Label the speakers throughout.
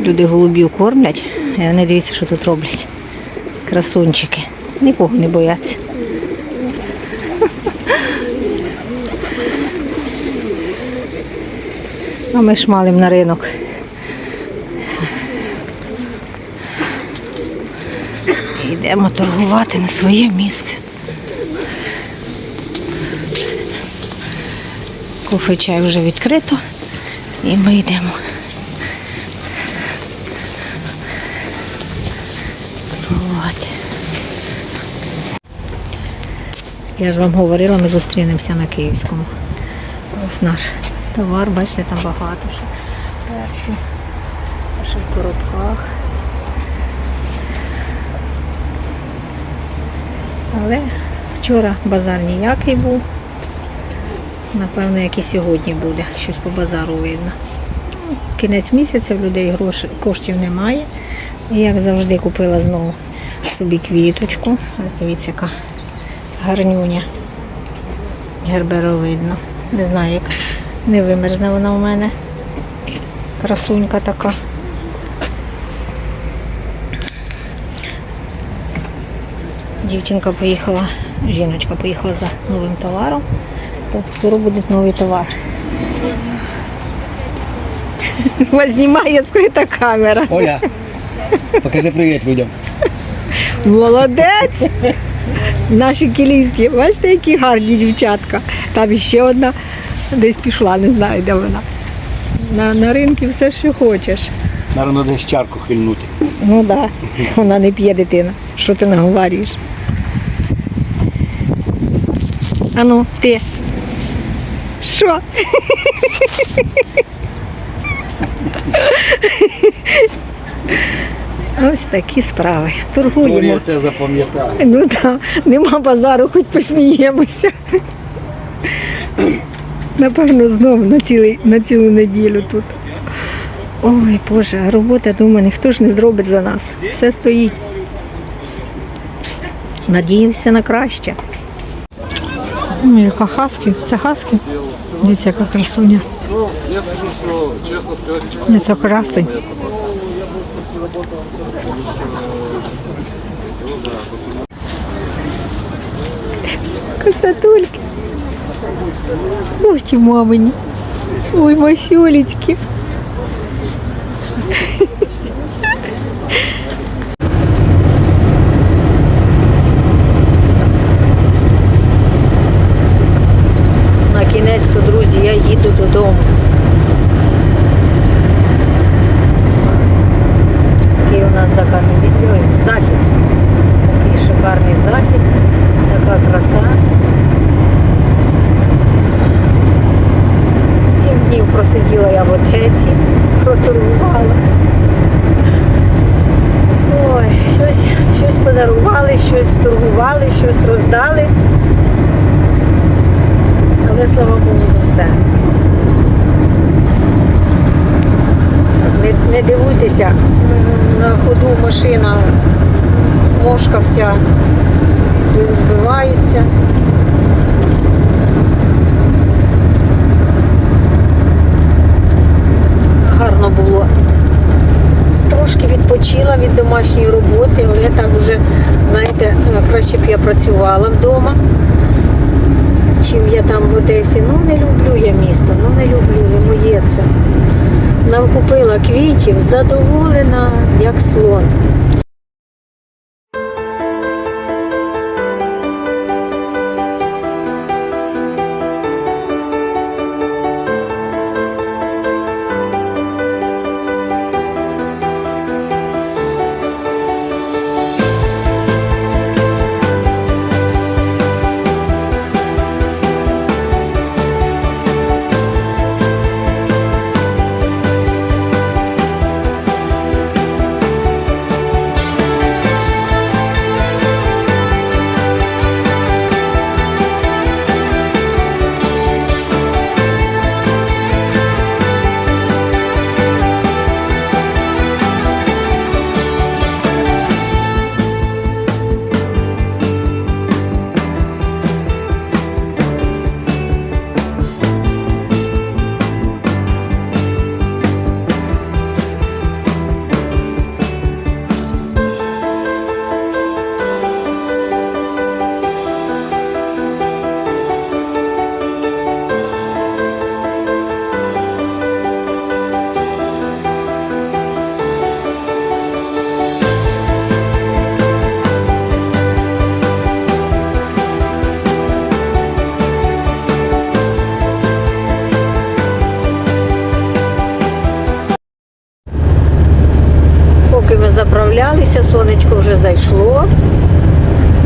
Speaker 1: Люди голубів кормлять, і вони дивіться, що тут роблять. Красунчики. Нікого не бояться. А ми шмалим на ринок. Йдемо торгувати на своє місце. Кофе чай вже відкрито і ми йдемо. торгувати. Я ж вам говорила, ми зустрінемося на Київському. Ось наш товар, бачите, там багато ще перцю. Ще в коробках. Але вчора базар ніякий був. Напевно, як і сьогодні буде. Щось по базару видно. Ну, Кінець місяця в людей грошей, коштів немає. І як завжди купила знову собі квіточку. Дивіться, яка гарнюня. Герберовидна. Не знаю, як не вимерзне вона у мене. Красунька така. Дівчинка поїхала, жіночка поїхала за новим товаром, то скоро буде новий товар. Вас знімає скрита камера.
Speaker 2: Оля, покажи привіт людям.
Speaker 1: Молодець! Наші кілійські, бачите, які гарні дівчатка. Там іще одна десь пішла, не знаю, де вона. На, на ринку все, що хочеш.
Speaker 2: Наверно, десь чарку хильнути.
Speaker 1: Ну так, да. вона не п'є дитина. Що ти наговорюєш? А ну, ти. Що? Ось такі справи. Торгуємо.
Speaker 2: Це запам'ятала.
Speaker 1: Ну так, нема базару, хоч посміємося. Напевно, знову на, цілий, на цілу неділю тут. Ой, Боже, а робота дома ніхто ж не зробить за нас. Все стоїть. Надіємося на краще. Ну, яка хаски, це хаски. Дивіться, яка красуня.
Speaker 3: Ну, я скажу, що чесно сказати,
Speaker 1: Ні, це красень. Красотульки. Ой, ті мамині. Ой, масюлечки. Їду додому. Такий у нас закарний захід. Такий шикарний захід, така краса. Сім днів просиділа я в Одесі, проторгувала. Ой, щось, щось подарували, щось торгували, щось роздали. Але слава Богу за все. Не, не дивуйтеся, на ходу машина мошка вся збивається. Гарно було. Трошки відпочила від домашньої роботи, але так вже, знаєте, краще б я працювала вдома чим я там в Одесі. Ну не люблю я місто, ну не люблю, не моє це. Навкупила квітів, задоволена, як слон. прогулялися, сонечко вже зайшло.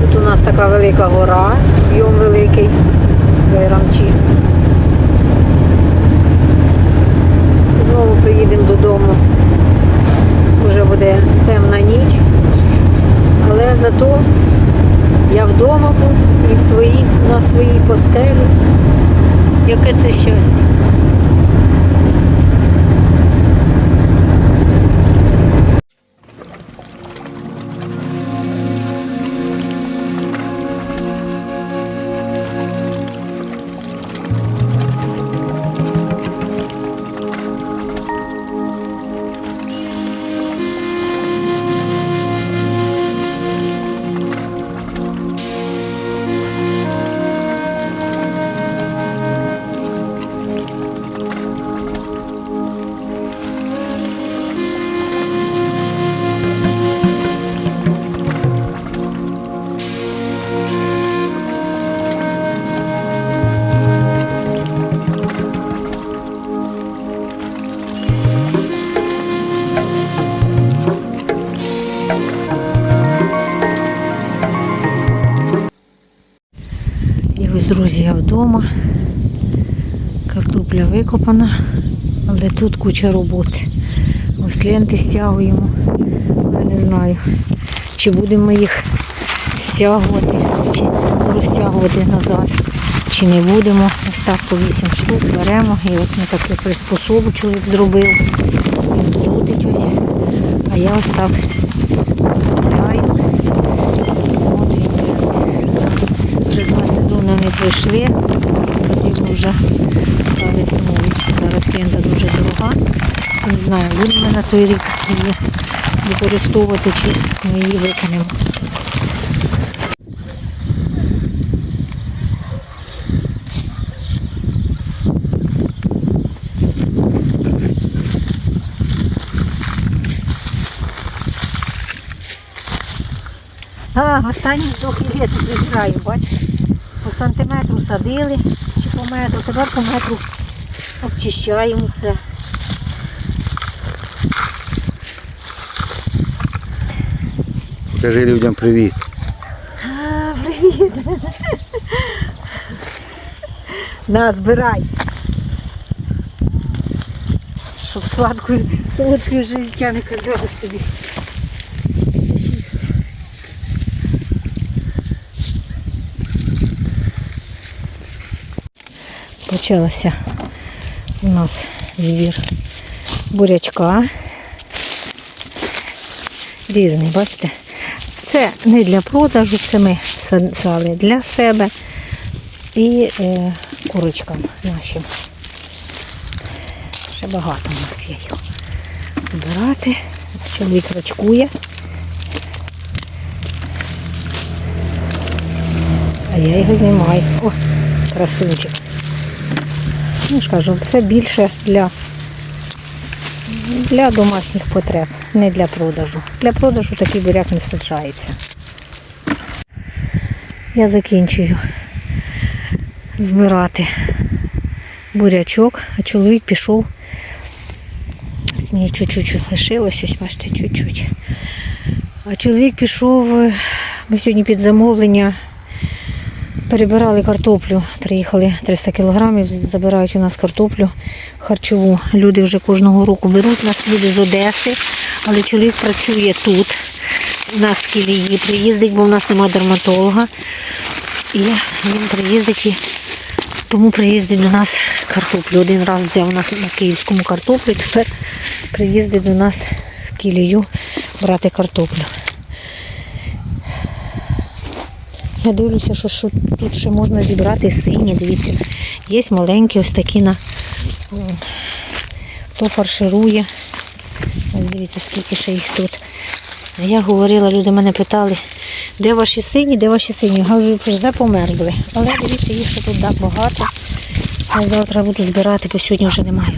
Speaker 1: Тут у нас така велика гора, підйом великий, вирамчі. Знову приїдемо додому. Вже буде темна ніч. Але зато я вдома був і в своїй, на своїй постелі. Яке це щастя. І ось, друзі, я вдома. Картопля викопана, але тут куча роботи. Ось ленти стягуємо. Але не знаю, чи будемо їх стягувати, чи розтягувати назад, чи не будемо. Ось так по 8 штук беремо. І ось на таку приспособу чоловік зробив. Він крутить ось. А я ось так граю. Вже два сезони не пройшли, потрібно вже ставити нові. Зараз лента дуже дорога. Не знаю, будемо ми на той рік її використовувати чи ми її викинемо. А, останні трохи літ вибираю, бачите? По сантиметру садили чи по метру, тепер по метру обчищаємо все.
Speaker 2: Скажи людям привіт.
Speaker 1: А, привіт. На, збирай. Щоб сладкою, солодкою життя не казалось тобі. Почалося у нас збір бурячка. Різний, бачите? Це не для продажу, це ми садили для себе і е, курочкам нашим. Ще багато у нас є його збирати. Чоловік рачкує. А я його знімаю. О, красунчик. Ну ж це більше для, для домашніх потреб, не для продажу. Для продажу такий буряк не саджається. Я закінчую збирати бурячок, а чоловік пішов. Ось мені чуть-чуть лишилось, ось бачите, чуть-чуть. А чоловік пішов, е, ми сьогодні під замовлення перебирали картоплю. Приїхали 300 кілограмів, забирають у нас картоплю харчову. Люди вже кожного року беруть нас, люди з Одеси, але чоловік працює тут. У нас Кілії приїздить, бо в нас немає дерматолога. І він приїздить і тому приїздить до нас картоплю. Один раз взяв у нас на київському картоплю, тепер приїздить до нас в Кілію брати картоплю. Я дивлюся, що, що тут ще можна зібрати сині, дивіться. Є маленькі ось такі на хто фарширує. Ось дивіться, скільки ще їх тут. Я говорила, люди мене питали, де ваші сині, де ваші сині. Я Говорю, вже померзли. Але дивіться, їх ще тут так багато. Це завтра буду збирати, бо сьогодні вже немає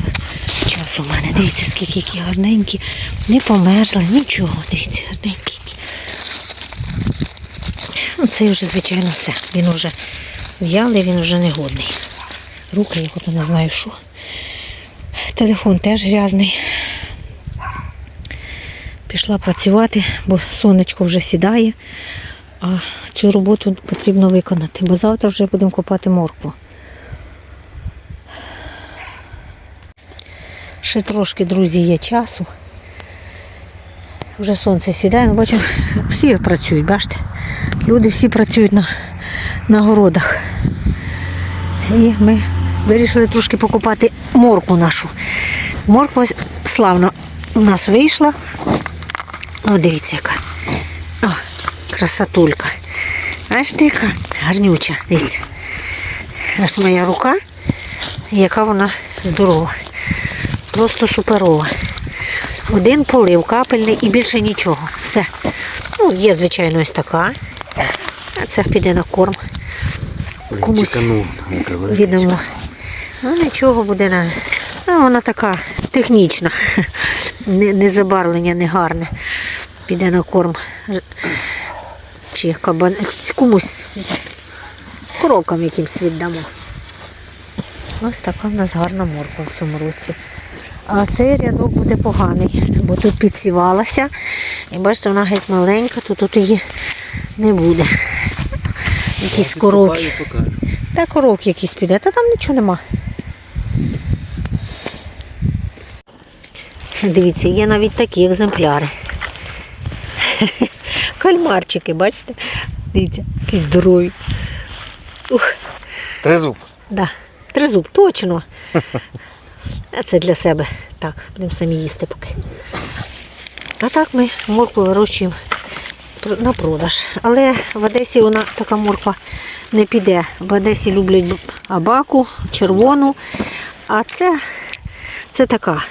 Speaker 1: часу в мене. Дивіться, скільки які гарненькі. Не померзли, нічого. Дивіться, гарненькі. Ну, це вже, звичайно, все. Він вже в'ялий, він вже не годний. Руки, як ото не знаю що. Телефон теж грязний. Пішла працювати, бо сонечко вже сідає. А цю роботу потрібно виконати, бо завтра вже будемо копати моркву. Ще трошки, друзі, є часу. Вже сонце сідає, ну бачимо, всі працюють, бачите? Люди всі працюють на, на городах. І ми вирішили трошки покупати моркву нашу. Морква славно у нас вийшла. О, дивіться, яка. О, красотулька. Бачите, яка гарнюча, дивіться. Ось моя рука, яка вона здорова. Просто суперова. Один полив, капельний і більше нічого. Все. Ну, є, звичайно, ось така. А це піде на корм. Комусь
Speaker 2: Чекану,
Speaker 1: відомо. Ну нічого буде на. Ну, вона така технічна. Не, не забарвлення, не гарне. Піде на корм. Чи кабан... комусь коровкам якимсь віддамо. Ось така в нас гарна морква в цьому році. А цей рядок буде поганий, бо тут підсівалася. І бачите, вона геть маленька, то тут її не буде. Якісь
Speaker 2: покажу.
Speaker 1: Та коровки якісь піде, та там нічого нема. Дивіться, є навіть такі екземпляри. Кальмарчики, бачите? Дивіться, які здорові. Ух,
Speaker 2: Тризуб.
Speaker 1: да. Тризуб, точно. А це для себе. Так, будемо самі їсти поки. А так ми моркву вирощуємо на продаж. Але в Одесі вона така морква не піде. В Одесі люблять абаку, червону. А це, це така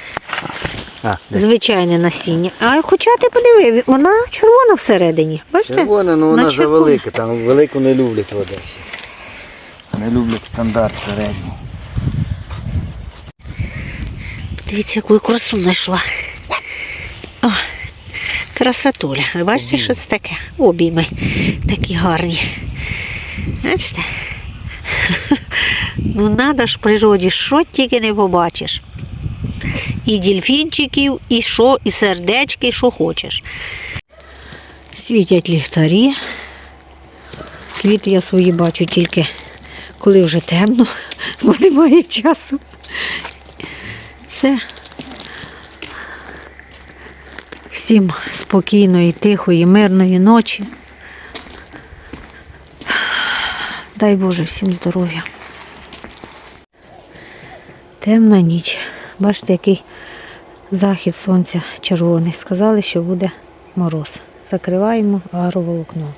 Speaker 1: звичайне насіння. А хоча ти подиви, вона червона всередині. Бачите?
Speaker 2: червона, ну вона
Speaker 1: Вона
Speaker 2: завелика, там велику не люблять в Одесі. Не люблять стандарт середній.
Speaker 1: Дивіться, яку красу знайшла. О, красотуля. Ви бачите, що це таке? Обійми такі гарні. Бачите? Ну, надо ж природі, що тільки не побачиш. І дільфінчиків, і що, і сердечки, і що хочеш. Світять ліхтарі. Квіти я свої бачу тільки коли вже темно, бо немає часу. Все. Всім спокійної, тихої, мирної ночі. Дай Боже всім здоров'я. Темна ніч. Бачите, який захід сонця червоний. Сказали, що буде мороз. Закриваємо агроволокно.